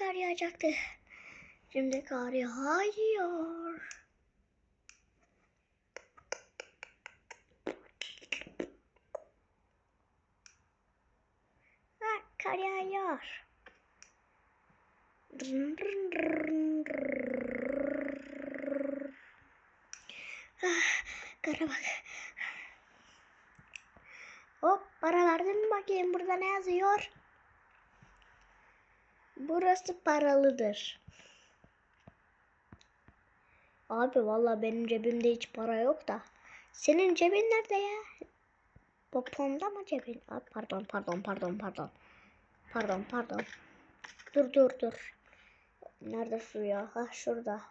kar yağacaktı. Şimdi kar yağıyor. Ha, kar yağıyor. Ah, kara bak. Hop para verdim mi bakayım burada ne yazıyor? Burası paralıdır. Abi valla benim cebimde hiç para yok da. Senin cebin nerede ya? Poponda mı cebin? Aa, pardon pardon pardon pardon. Pardon pardon. Dur dur dur. Nerede su ya? Ha şurada.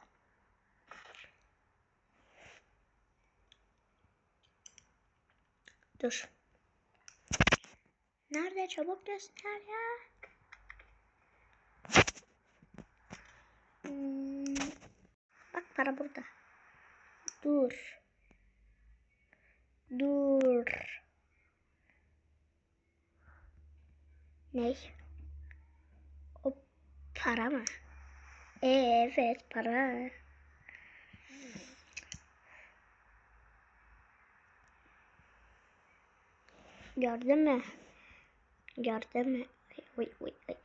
Dur. Nerede? Çabuk göster ya. Hmm. Bak para burada. Dur. Dur. Ne? O para mı? Evet para. Gördün mü? Gördün mü? Uy uy uy.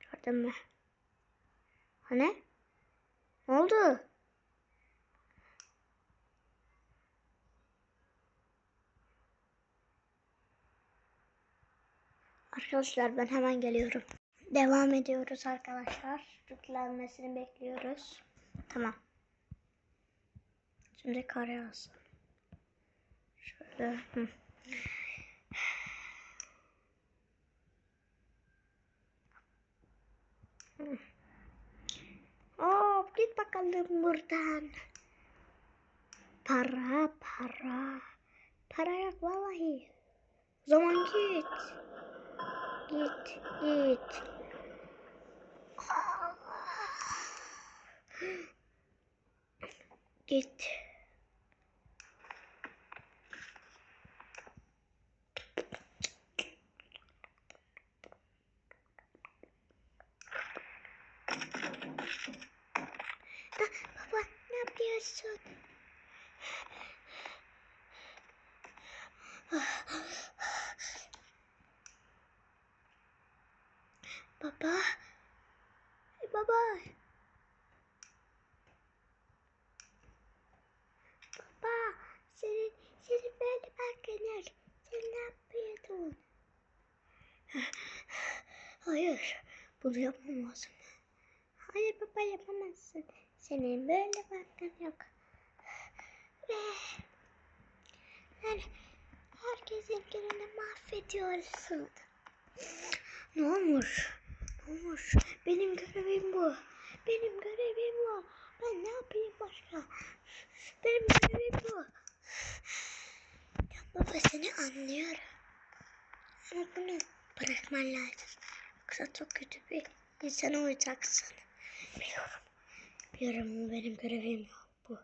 Gördün mü? Hani? Ne oldu? Arkadaşlar ben hemen geliyorum. Devam ediyoruz arkadaşlar. Yüklenmesini bekliyoruz. Tamam. Şimdi kare yağsın. Şöyle. Hı. Bakalım buradan. Para para. Para yok vallahi. O zaman git. Git git. Git. Da, baba ne yapıyorsun? Baba. Hey, baba. Baba. Senin, senin böyle bakınır. Sen ne yapıyordun? Hayır. Bunu yapmam lazım. Hayır baba yapamazsın. Senin böyle bakın yok. Ve sen herkesin gününü mahvediyorsun. Ne olmuş? Ne olmuş? Benim görevim bu. Benim görevim bu. Ben ne yapayım başka? Benim görevim bu. Ya baba seni anlıyorum. Ama bunu bırakman lazım. Yoksa çok kötü bir insan olacaksın. Biliyorum. Biliyorum benim görevim bu.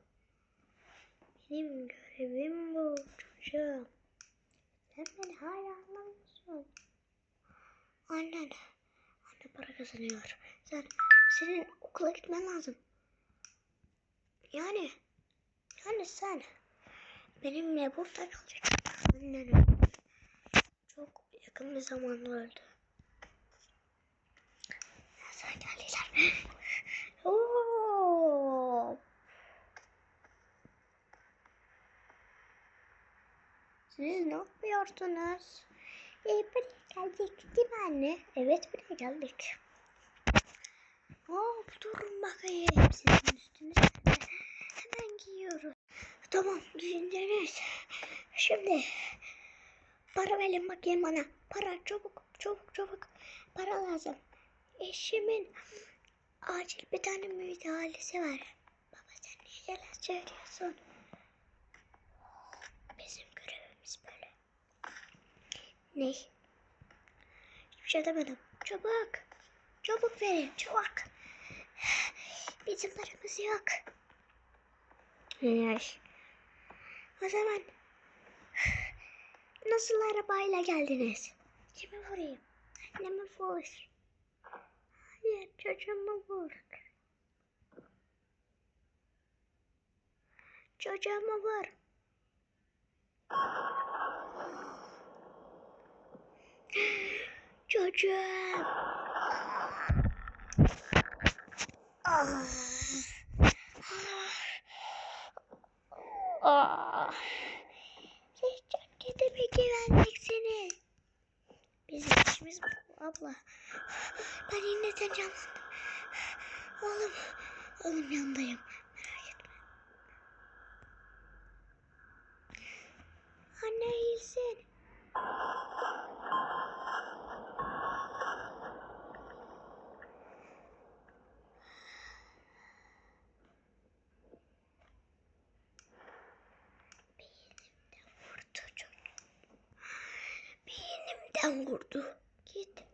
Benim görevim bu çocuğum. Sen beni hala anlamıyorsun. Annen. Anne para kazanıyor. Sen, senin okula gitmen lazım. Yani, yani sen benimle burada kalacaksın. Annen. Çok yakın bir zamanda öldü. Sen geldiler. Oo. Siz ne yapıyorsunuz? Ee, buraya geldik değil mi anne? Evet buraya geldik. Hop durun bakayım sizin üstünüze. Hemen giyiyoruz. Tamam düşündünüz. Şimdi para verin bakayım bana. Para çabuk çabuk çabuk. Para lazım. Eşimin acil bir tane müdahalesi var. Baba sen niye yalan söylüyorsun? Bizim görevimiz böyle. Ne? Hiçbir şey demedim. Çabuk. Çabuk verin. Çabuk. Bizim paramız yok. Ay. O zaman nasıl arabayla geldiniz? Kime vurayım? Anneme vur. Hayır çocuğumu vur. Çocuğumu vur. Çocuğum. Ah. Ah. Çok kötü bir güvenliksiniz. Bizim işimiz bu abla. Ben yine canlandım. Oğlum, oğlum yanındayım. Beynimden vurdu. Git.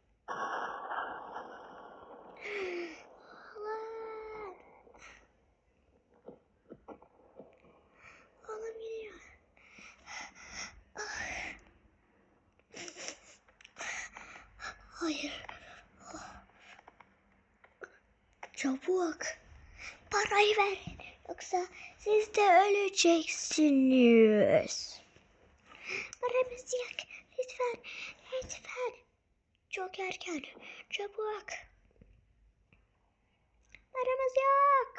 Hayır. Çabuk. Parayı ver. Yoksa siz de öleceksiniz. Paramız yok. Lütfen. Lütfen. Çok erken. Çabuk. Paramız yok.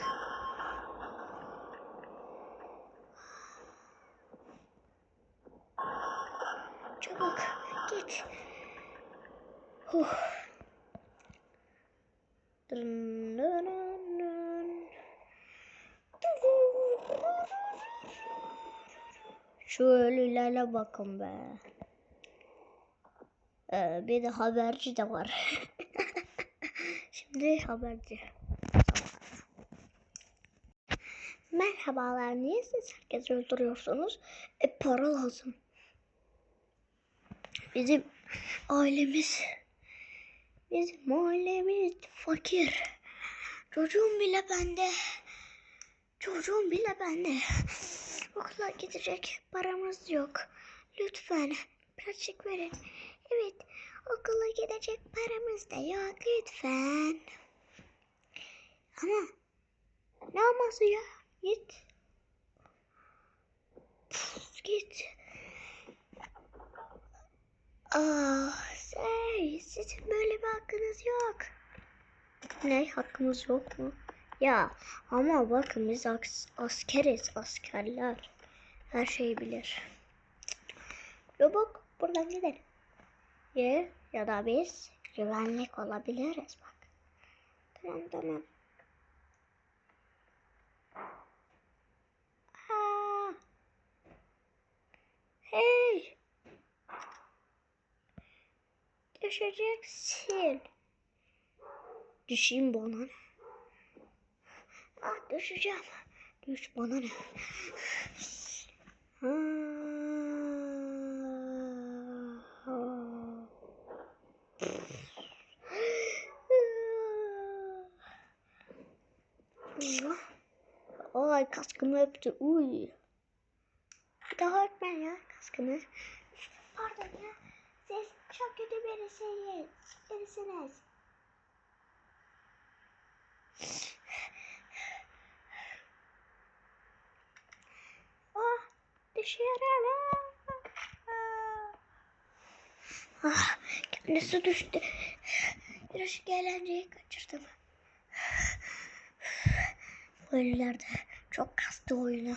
Çabuk git. Huh. Dın dın. Şu ölülerle bakın be. Ee, bir de haberci de var. Şimdi haberci. Merhabalar, niye siz herkes öldürüyorsunuz? E para lazım. Bizim ailemiz, bizim ailemiz fakir. Çocuğum bile bende. Çocuğum bile bende. Okula gidecek paramız yok. Lütfen birazcık verin. Evet, okula gidecek paramız da yok lütfen. Ama ne olması ya? Git. Puf, git. Ah, şey, sizin böyle bir hakkınız yok. Ne hakkımız yok mu? Ya ama bakın biz as- askeriz, askerler. Her şeyi bilir. Robok buradan gidelim. Ya, da biz güvenlik olabiliriz bak. Tamam tamam. Aa. Hey. Düşeceksin. Düşeyim bana. Ah düşeceğim. Düş bana ne? Ay kaskımı öptü. Uy. Daha öpme ya kaskını. Pardon ya. Siz çok kötü birisiniz. Birisiniz. Ah, dışarı. Ah, kendisi düştü. Birazcık eğlenceyi kaçırdım. Bu ölüler de çok kastı oyunu.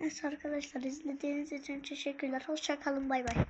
Evet arkadaşlar izlediğiniz için teşekkürler. Hoşçakalın bay bay.